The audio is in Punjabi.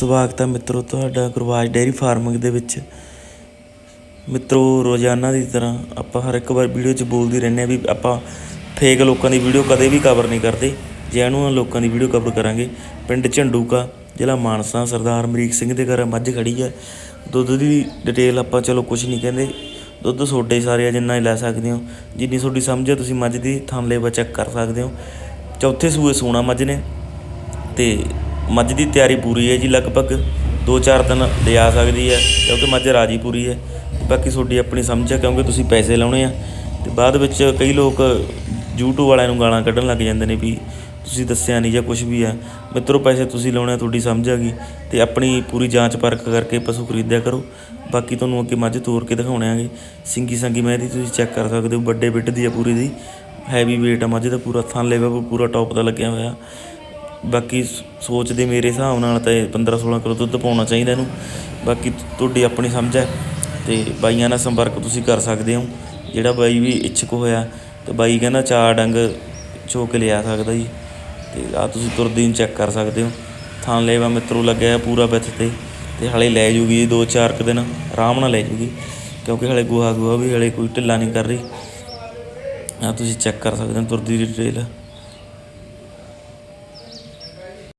ਸਵਾਗਤ ਹੈ ਮਿੱਤਰੋ ਤੁਹਾਡਾ ਗੁਰਵਾਜ ਡੇਅਰੀ ਫਾਰਮਿੰਗ ਦੇ ਵਿੱਚ। ਮਿੱਤਰੋ, ਰੋਜ਼ਾਨਾ ਦੀ ਤਰ੍ਹਾਂ ਆਪਾਂ ਹਰ ਇੱਕ ਵਾਰ ਵੀਡੀਓ 'ਚ ਬੋਲਦੇ ਰਹਿੰਦੇ ਆ ਵੀ ਆਪਾਂ ਫੇਕ ਲੋਕਾਂ ਦੀ ਵੀਡੀਓ ਕਦੇ ਵੀ ਕਵਰ ਨਹੀਂ ਕਰਦੇ। ਜੈਨੂਅਨ ਲੋਕਾਂ ਦੀ ਵੀਡੀਓ ਕਵਰ ਕਰਾਂਗੇ। ਪਿੰਡ ਝੰਡੂਕਾ, ਜ਼ਿਲ੍ਹਾ ਮਾਨਸਾ, ਸਰਦਾਰ ਅਮਰੀਕ ਸਿੰਘ ਦੇ ਘਰ ਮੱਝ ਖੜੀ ਹੈ ਦੁੱਧ ਦੀ ਡਿਟੇਲ ਆਪਾਂ ਚਲੋ ਕੁਝ ਨਹੀਂ ਕਹਿੰਦੇ। ਦੁੱਧ ਤੁਹਾਡੇ ਸਾਰੇ ਆ ਜਿੰਨਾ ਹੀ ਲੈ ਸਕਦੇ ਹੋ। ਜਿੰਨੀ ਤੁਹਾਡੀ ਸਮਝ ਹੈ ਤੁਸੀਂ ਮੱਝ ਦੀ ਥਣ ਲੇਵਾ ਚੈੱਕ ਕਰ ਸਕਦੇ ਹੋ। ਚੌਥੇ ਸੂਏ ਸੂਣਾ ਮੱਝ ਨੇ। ਤੇ ਮੱਝ ਦੀ ਤਿਆਰੀ ਪੂਰੀ ਹੈ ਜੀ, ਲਗਭਗ 2-4 ਦਿਨ ਲਿਆ ਸਕਦੀ ਹੈ, ਕਿਉਂਕਿ ਮੱਝ ਰਾਜੀ ਪੂਰੀ ਹੈ। ਬਾਕੀ ਤੁਹਾਡੀ ਆਪਣੀ ਸਮਝ ਹੈ, ਕਿਉਂਕਿ ਤੁਸੀਂ ਪੈਸੇ ਲਾਉਣੇ ਆ। ਤੇ ਬਾਅਦ ਵਿੱਚ ਕਈ ਲੋਕ YouTube ਵਾਲਿਆਂ ਨੂੰ ਗਾਲਾਂ ਕੱਢਣ ਲੱਗ ਜਾਂਦੇ ਨੇ ਵੀ ਤੁਸੀਂ ਦੱਸਿਆ ਨਹੀਂ ਜਾਂ ਕੁਝ ਵੀ ਆ ਮਿੱਤਰੋ, ਪੈਸੇ ਤੁਸੀਂ ਲਾਉਣੇ ਆ, ਤੁਹਾਡੀ ਸਮਝ ਆ ਗਈ। ਤੇ ਆਪਣੀ ਪੂਰੀ ਜਾਂਚ ਪਰਖ ਕਰਕੇ ਪਸ਼ੂ ਖਰੀਦਿਆ ਕਰੋ। ਬਾਕੀ ਤੁਹਾਨੂੰ ਅੱਗੇ ਮੱਝ ਤੋਰ ਕੇ ਦਿਖਾਉਣੇ ਆਗੇ। ਸਿੰਗੀ ਸੰਗੀ ਮੈਂ ਇਹਦੀ ਤੁਸੀਂ ਚੈੱਕ ਕਰ ਸਕਦੇ ਹੋ, ਵੱਡੇ ਬਿੱਟ ਦੀ ਆ ਪੂਰੀ ਦੀ। ਹੈਵੀ weight ਆ ਮੱਝ ਦਾ, ਪੂਰਾ ਥਣ ਲੈਵਲ ਪੂਰਾ ਟੌਪ ਦਾ ਲੱਗਿਆ ਹੋਇਆ। ਬਾਕੀ ਸ- ਸੋਚਦੇ ਮੇਰੇ ਹਿਸਾਬ ਨਾਲ ਤਾਂ 15 16 ਕਿਲੋ ਦੁੱਧ ਪਾਉਣਾ ਚਾਹੀਦਾ ਇਹਨੂੰ। ਬਾਕੀ ਤੁਹਾਡੀ ਆਪਣੀ ਸਮਝ ਹੈ ਤੇ ਬਾਈਆਂ ਨਾਲ ਸੰਪਰਕ ਤੁਸੀਂ ਕਰ ਸਕਦੇ ਹੋ। ਜਿਹੜਾ ਬਾਈ ਵੀ ਇੱਛੁਕ ਹੋਇਆ, ਤੇ ਬਾਈ ਕਹਿੰਦਾ ਚਾਰ ਡੰਗ ਚੋ ਕੇ ਲਿਆ ਸਕਦਾ ਜੀ। ਤੇ ਆ ਤੁਸੀਂ ਤੁਰਦੀ ਨੂੰ ਚੈੱਕ ਕਰ ਸਕਦੇ ਹੋ। ਥਾਂ ਲੈਵਾ ਮਿੱਤਰੋ ਲੱਗਿਆ ਪੂਰਾ ਵਿੱਚ ਤੇ ਤੇ ਹਲੇ ਲੈ ਜੂਗੀ ਜੀ ਦੋ ਚਾਰ ਕੁ ਦਿਨ, ਆਰਾਮ ਨਾਲ ਲੈ ਜੂਗੀ। ਕਿਉਂਕਿ ਹਲੇ ਗੋਹਾ ਗੋਹਾ ਵੀ ਹਲੇ ਕੋਈ ਢਿੱਲਾ ਨਹੀਂ ਕਰ ਰਹੀ। ਆ ਤੁਸੀਂ ਚੈੱਕ ਕਰ ਸਕਦੇ ਹੋ ਤੁਰਦੀ ਦੀ ਡਿਟੇਲ।